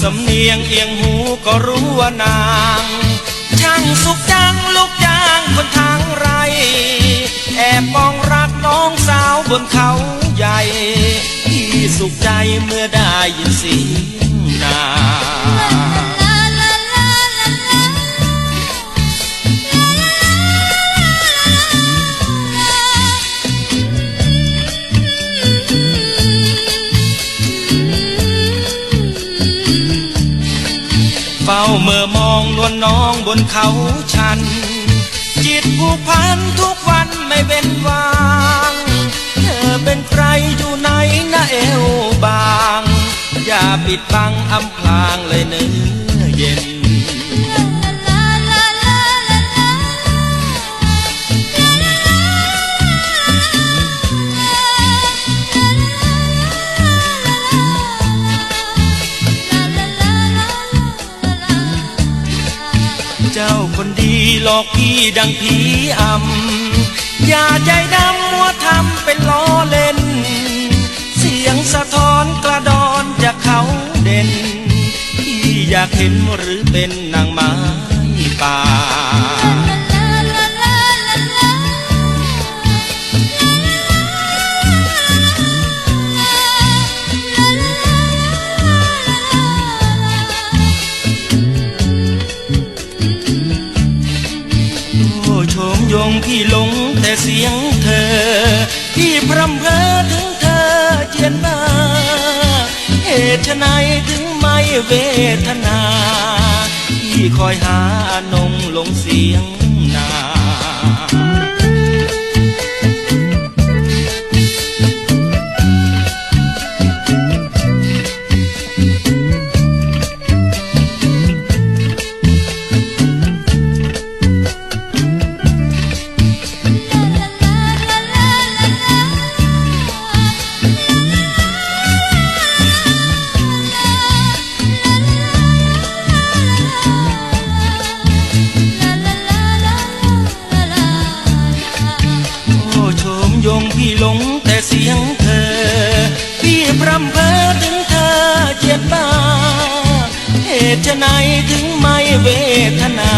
สำเนียงเอียงหูก็รู้ว่านาง ช่างสุขจังลูกจ้างคนทางไร แอบมองรักน้องสาวบนเขาใหญ่ ที่สุขใจเมื่อได้ยินเสียง ฝ้าเมื่อมองนวลน้องบนเขาชัน จิตผูกพันทุกวันไม่เป็นวางเธอเป็นใครอยู่ไหนนะเอวบาง อย่าปิดบังอำพลางเลยเนื้อเย็น คนดีหลอกพี่ดังผีอำอย่าใจดำมัวทำเป็นล้อเล่น เสียงสะท้อนกระดอนจากเขาเด่น พี่อยากเห็นหรือเป็นนางไม้ป่า ยงพี่หลงแต่เสียงเธอ พี่พรำเพอถึงเธอเจียนมาเหตุไฉนถึงไม่เวทนา พี่คอยหานงหลงเสียง รำเพอถึงเธอเจียนบ้าเหตุไฉนถึงไม่เวทนา